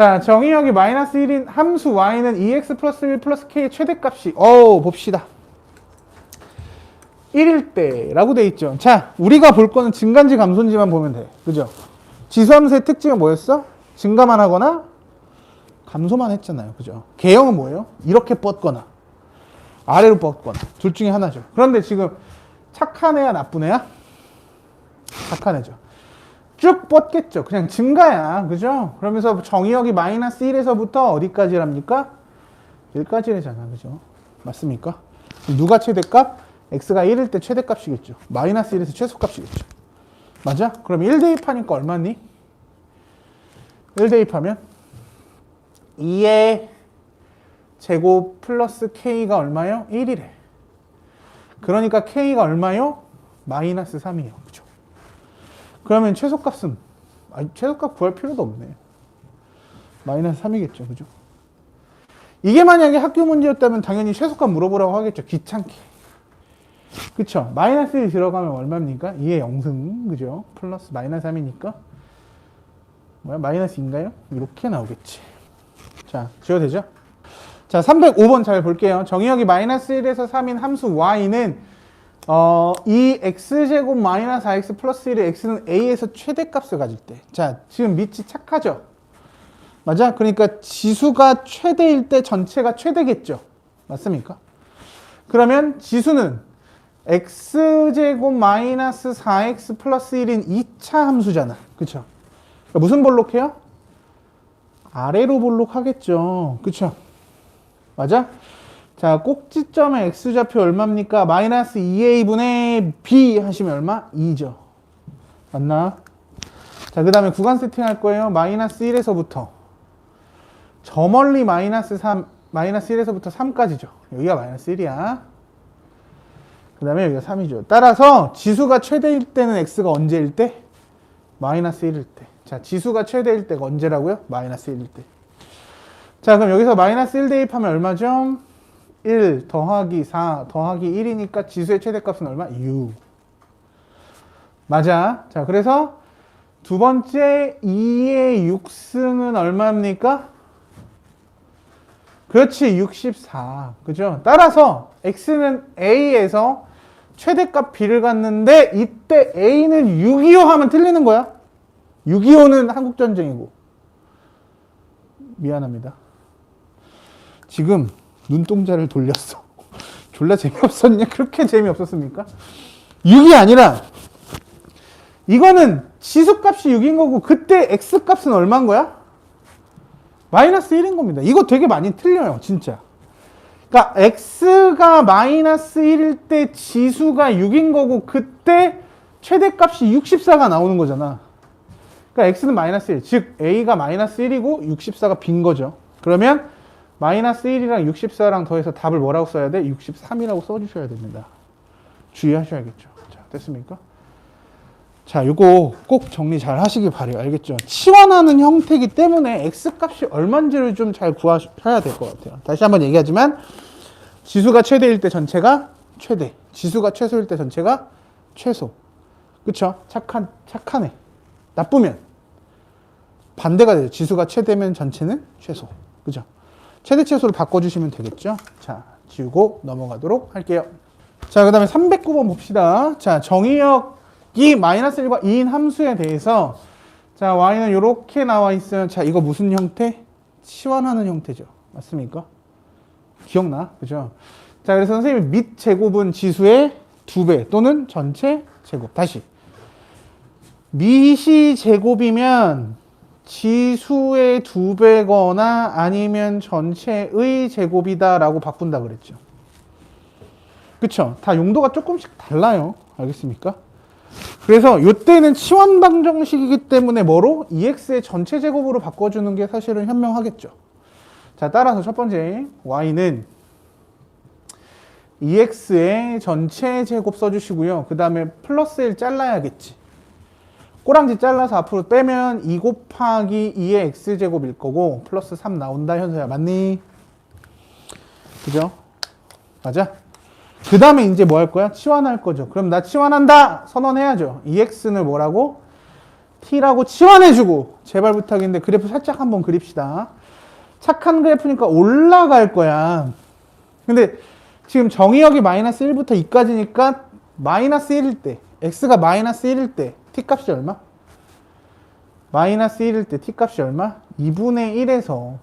자, 정의역이 마이너스 1인 함수 y는 2x 플러스 1 플러스 k의 최대값이 어 봅시다. 1일 때라고 돼 있죠. 자, 우리가 볼 거는 증가인지 감소인지만 보면 돼. 그죠? 지수함수의 특징은 뭐였어? 증가만 하거나 감소만 했잖아요. 그죠? 개형은 뭐예요? 이렇게 뻗거나 아래로 뻗거나 둘 중에 하나죠. 그런데 지금 착한 애야 나쁜 애야? 착한 애죠. 쭉 뻗겠죠. 그냥 증가야. 그죠? 그러면서 정의역이 마이너스 1에서부터 어디까지랍니까? 1까지래잖아. 그죠? 맞습니까? 누가 최대값? x가 1일 때 최대값이겠죠. 마이너스 1에서 최소값이겠죠. 맞아? 그럼 1 대입하니까 얼마니? 1 대입하면 2의 제곱 플러스 k가 얼마요? 1이래. 그러니까 k가 얼마요? 마이너스 3이에요. 그죠? 그러면 최소값은 아니, 최소값 구할 필요도 없네. 마이너스 3이겠죠. 그죠? 이게 만약에 학교 문제였다면 당연히 최소값 물어보라고 하겠죠. 귀찮게. 그쵸? 마이너스 1 들어가면 얼마입니까? 2의 영승. 그죠? 플러스 마이너스 3이니까. 뭐야? 마이너스인가요? 이렇게 나오겠지. 자, 지워도 되죠? 자, 305번 잘 볼게요. 정의역이 마이너스 1에서 3인 함수 y는 어, 이 x제곱 마이너스 4x 플러스 1의 x는 a에서 최대값을 가질 때. 자, 지금 밑이 착하죠? 맞아? 그러니까 지수가 최대일 때 전체가 최대겠죠? 맞습니까? 그러면 지수는 x제곱 마이너스 4x 플러스 1인 2차 함수잖아. 그쵸? 그러니까 무슨 볼록해요? 아래로 볼록하겠죠. 그쵸? 맞아? 자, 꼭지점의 x좌표 얼마입니까? 마이너스 2a분의 b 하시면 얼마? 2죠. 맞나? 자, 그 다음에 구간 세팅할 거예요. 마이너스 1에서부터. 저 멀리 마이너스 3, 마이너스 1에서부터 3까지죠. 여기가 마이너스 1이야. 그 다음에 여기가 3이죠. 따라서 지수가 최대일 때는 x가 언제일 때? 마이너스 1일 때. 자, 지수가 최대일 때가 언제라고요? 마이너스 1일 때. 자, 그럼 여기서 마이너스 1 대입하면 얼마죠? 1 더하기 4 더하기 1이니까 지수의 최대값은 얼마? 6. 맞아. 자, 그래서 두 번째 2의 6승은 얼마입니까? 그렇지, 64. 그죠? 따라서 x는 a에서 최대값 b를 갖는데 이때 a는 625 하면 틀리는 거야. 625는 한국전쟁이고. 미안합니다. 지금 눈동자를 돌렸어. 졸라 재미없었냐? 그렇게 재미없었습니까? 6이 아니라 이거는 지수값이 6인 거고 그때 x값은 얼마인 거야? 마이너스 1인 겁니다. 이거 되게 많이 틀려요, 진짜. 그러니까 x가 마이너스 1일 때 지수가 6인 거고 그때 최대값이 64가 나오는 거잖아. 그러니까 x는 마이너스 1, 즉 a가 마이너스 1이고 64가 빈 거죠. 그러면 마이너스 1이랑 64랑 더해서 답을 뭐라고 써야 돼? 63이라고 써주셔야 됩니다. 주의하셔야겠죠. 자, 됐습니까? 자, 요거 꼭 정리 잘 하시기 바래요. 알겠죠? 치환하는 형태이기 때문에 x값이 얼마인지를 좀 잘 구하셔야 될 것 같아요. 다시 한번 얘기하지만 지수가 최대일 때 전체가 최대, 지수가 최소일 때 전체가 최소. 그쵸? 착한, 착하네. 나쁘면 반대가 되죠. 지수가 최대면 전체는 최소. 그죠? 최대 최소를 바꿔주시면 되겠죠. 자, 지우고 넘어가도록 할게요. 자, 그 다음에 309번 봅시다. 자, 정의역이 마이너스 1과 2인 함수에 대해서 자, y는 이렇게 나와 있어요. 자, 이거 무슨 형태? 치환하는 형태죠. 맞습니까? 기억나? 그죠? 자, 그래서 선생님 밑 제곱은 지수의 두배 또는 전체 제곱. 다시. 밑이 제곱이면 지수의 두 배거나 아니면 전체의 제곱이다라고 바꾼다 그랬죠. 그쵸? 다 용도가 조금씩 달라요. 알겠습니까? 그래서 이때는 치환 방정식이기 때문에 뭐로? EX의 전체 제곱으로 바꿔주는 게 사실은 현명하겠죠. 자, 따라서 첫 번째 Y는 EX의 전체 제곱 써주시고요. 그 다음에 플러스 1 잘라야겠지. 꼬랑지 잘라서 앞으로 빼면 2 곱하기 2의 x제곱일 거고 플러스 3 나온다 현서야 맞니? 그죠? 맞아? 그 다음에 이제 뭐 할 거야? 치환할 거죠. 그럼 나 치환한다! 선언해야죠. 2x는 뭐라고? t라고 치환해주고 제발 부탁인데 그래프 살짝 한번 그립시다. 착한 그래프니까 올라갈 거야. 근데 지금 정의역이 마이너스 1부터 2까지니까 마이너스 1일 때 x가 마이너스 1일 때 t 값이 얼마? 마이너스 1일 때 t 값이 얼마? 2분의 1에서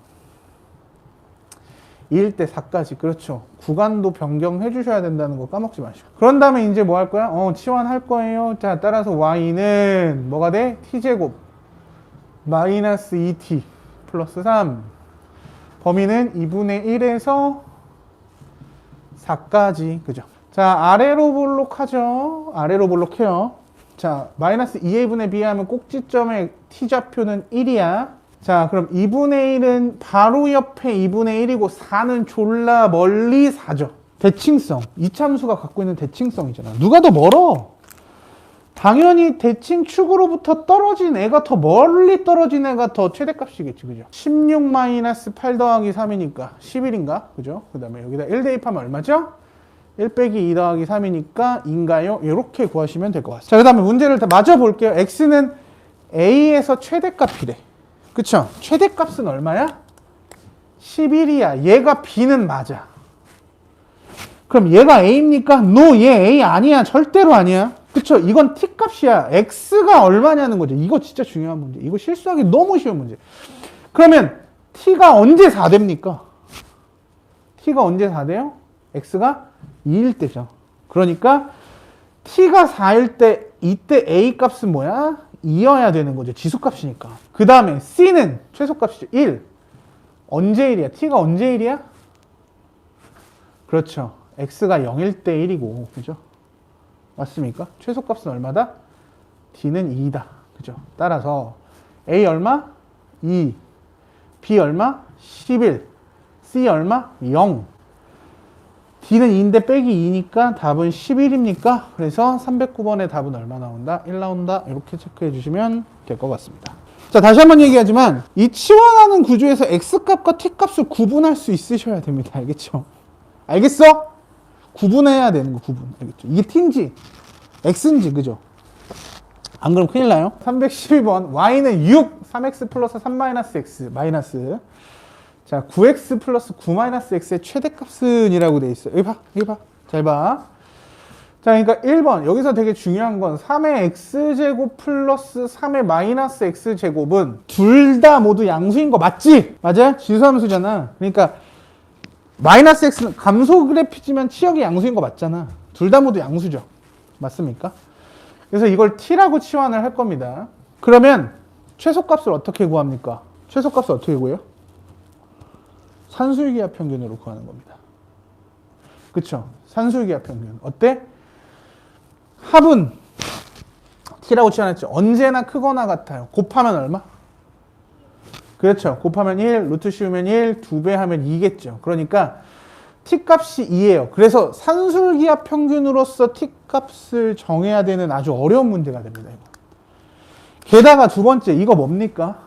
2일 때 4까지. 그렇죠. 구간도 변경해 주셔야 된다는 거 까먹지 마시고. 그런 다음에 이제 뭐 할 거야? 어 치환할 거예요. 자 따라서 y는 뭐가 돼? t제곱. 마이너스 2t 플러스 3 범위는 2분의 1에서 4까지. 그죠? 자 아래로 볼록하죠? 아래로 볼록해요 자 마이너스 2a분의 b 하면 꼭지점의 t좌표는 1이야. 자 그럼 2분의 1은 바로 옆에 2분의 1이고 4는 졸라 멀리 4죠. 대칭성. 이 참수가 갖고 있는 대칭성이잖아. 누가 더 멀어? 당연히 대칭 축으로부터 떨어진 애가 더 멀리 떨어진 애가 더 최대값이겠지 그죠? 16 마이너스 8 더하기 3이니까 11인가? 그죠? 그 다음에 여기다 1 대입하면 얼마죠 1 빼기 2 더하기 3이니까 인가요? 이렇게 구하시면 될 것 같습니다. 자, 그 다음에 문제를 다 마저 볼게요. x는 a에서 최대값이래. 그쵸? 최대값은 얼마야? 11이야. 얘가 b는 맞아. 그럼 얘가 a입니까? no, 얘 a 아니야. 절대로 아니야. 그쵸? 이건 t 값이야. x가 얼마냐는 거죠. 이거 진짜 중요한 문제. 이거 실수하기 너무 쉬운 문제. 그러면 t가 언제 4 됩니까? t가 언제 4 돼요? x가 2일 때죠. 그러니까 t가 4일 때 이때 a 값은 뭐야? 2여야 되는 거죠. 지수값이니까. 그 다음에 c는 최소값이죠. 1. 언제 1이야? t가 언제 1이야? 그렇죠. x가 0일 때 1이고 그죠? 맞습니까? 최소값은 얼마다? d는 2다. 그죠? 따라서 a 얼마? 2. b 얼마? 11. c 얼마? 0. D는 2인데 빼기 2니까 답은 11입니까? 그래서 309번의 답은 얼마 나온다? 1 나온다. 이렇게 체크해 주시면 될 것 같습니다. 자, 다시 한번 얘기하지만 이 치환하는 구조에서 X값과 T값을 구분할 수 있으셔야 됩니다. 알겠죠? 알겠어? 구분해야 되는 거, 구분. 알겠죠? 이게 T인지 X인지, 그죠? 안 그럼 큰일 나요. 312번. Y는 6, 3X 플러스 3 마이너스 X, 마이너스. 자, 9x 플러스 9 마이너스 x의 최대값은이라고 돼 있어요. 여기 봐, 여기 봐. 잘 봐. 자, 그러니까 1번. 여기서 되게 중요한 건 3의 x제곱 플러스 3의 마이너스 x제곱은 둘 다 모두 양수인 거 맞지? 맞아요? 지수함수잖아. 그러니까 마이너스 x는 감소 그래프지만 치역이 양수인 거 맞잖아. 둘 다 모두 양수죠. 맞습니까? 그래서 이걸 t라고 치환을 할 겁니다. 그러면 최소값을 어떻게 구합니까? 최소값을 어떻게 구해요? 산술기압 평균으로 구하는 겁니다. 그쵸? 산술기압 평균. 어때? 합은 t라고 치환했죠. 언제나 크거나 같아요. 곱하면 얼마? 그렇죠. 곱하면 1, 루트 씌우면 1, 2배 하면 2겠죠. 그러니까 t 값이 2예요. 그래서 산술기압 평균으로서 t 값을 정해야 되는 아주 어려운 문제가 됩니다. 이거. 게다가 두 번째 이거 뭡니까?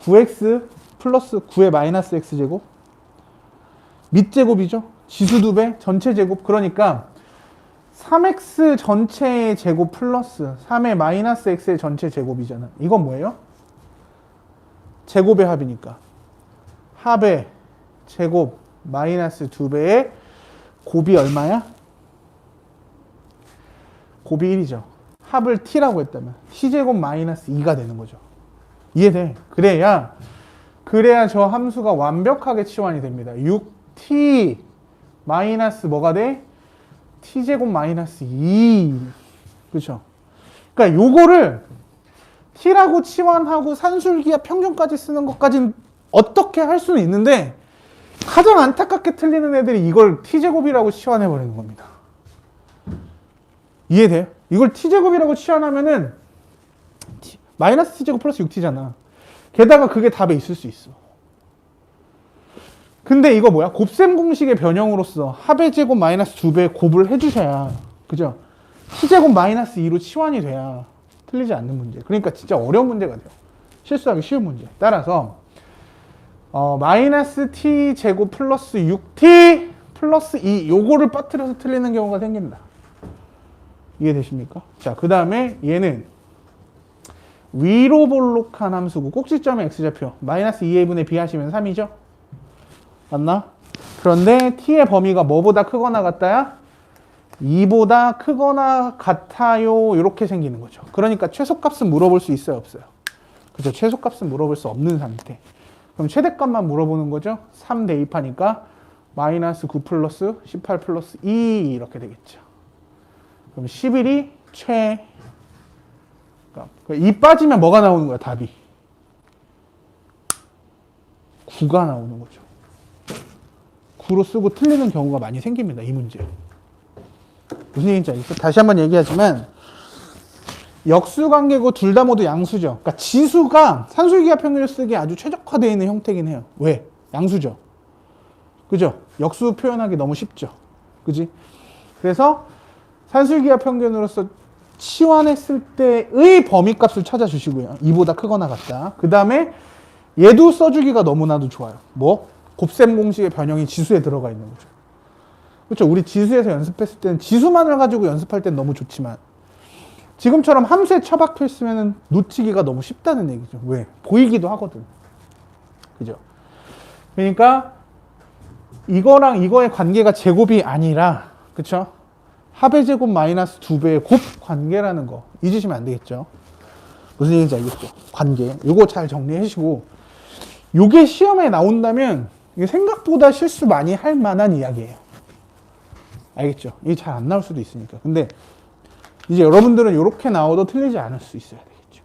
9x 플러스 9의 마이너스 x제곱 밑제곱이죠. 지수 2배 전체 제곱 그러니까 3x 전체의 제곱 플러스 3의 마이너스 x의 전체 제곱이잖아. 이건 뭐예요? 제곱의 합이니까 합의 제곱 마이너스 2배의 곱이 얼마야? 곱이 1이죠. 합을 t라고 했다면 t제곱 마이너스 2가 되는 거죠. 이해돼? 그래야 그래야 저 함수가 완벽하게 치환이 됩니다. 6t 마이너스 뭐가 돼? t제곱 마이너스 2. 그렇죠? 그러니까 요거를 t라고 치환하고 산술기압 평균까지 쓰는 것까지는 어떻게 할 수는 있는데 가장 안타깝게 틀리는 애들이 이걸 t제곱이라고 치환해 버리는 겁니다. 이해돼요? 이걸 t제곱이라고 치환하면은 마이너스 t제곱 플러스 6t잖아. 게다가 그게 답에 있을 수 있어. 근데 이거 뭐야? 곱셈 공식의 변형으로서 합의 제곱 마이너스 2배 곱을 해주셔야 그죠? t제곱 마이너스 2로 치환이 돼야 틀리지 않는 문제. 그러니까 진짜 어려운 문제가 돼요. 실수하기 쉬운 문제. 따라서 어, 마이너스 t 제곱 플러스 6t 플러스 2 요거를 빠뜨려서 틀리는 경우가 생긴다. 이해되십니까? 자, 그 다음에 얘는 위로 볼록한 함수고 꼭지점의 x좌표 마이너스 2a분의 b 하시면 3이죠? 맞나? 그런데 t의 범위가 뭐보다 크거나 같다야? 2보다 크거나 같아요 이렇게 생기는 거죠. 그러니까 최소값은 물어볼 수 있어요 없어요? 그죠? 최소값은 물어볼 수 없는 상태. 그럼 최대값만 물어보는 거죠. 3 대입하니까 마이너스 9 플러스 18 플러스 2 이렇게 되겠죠. 그럼 11이 최. 그러니까 이 빠지면 뭐가 나오는 거야 답이? 9가 나오는 거죠. 9로 쓰고 틀리는 경우가 많이 생깁니다. 이 문제. 무슨 얘기인지 알겠어? 다시 한번 얘기하지만 역수 관계고 둘 다 모두 양수죠. 그러니까 지수가 산술기하 평균을 쓰기 아주 최적화되어 있는 형태긴 해요. 왜? 양수죠. 그죠? 역수 표현하기 너무 쉽죠. 그지? 그래서 산술기하 평균으로서 치환했을 때의 범위값을 찾아주시고요. 이보다 크거나 같다. 그 다음에 얘도 써주기가 너무나도 좋아요. 뭐? 곱셈 공식의 변형이 지수에 들어가 있는 거죠. 그렇죠. 우리 지수에서 연습했을 때는 지수만을 가지고 연습할 땐 너무 좋지만 지금처럼 함수에 처박혀 있으면 놓치기가 너무 쉽다는 얘기죠. 왜? 보이기도 하거든. 그죠? 그러니까 이거랑 이거의 관계가 제곱이 아니라 그쵸? 합의 제곱 마이너스 두 배의 곱 관계라는 거 잊으시면 안 되겠죠. 무슨 얘기인지 알겠죠? 관계. 요거 잘 정리해 주시고 요게 시험에 나온다면 생각보다 실수 많이 할 만한 이야기예요. 알겠죠? 이게 잘 안 나올 수도 있으니까. 근데 이제 여러분들은 이렇게 나와도 틀리지 않을 수 있어야 되겠죠.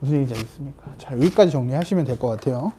무슨 얘기인지 알겠습니까? 자, 여기까지 정리하시면 될 것 같아요.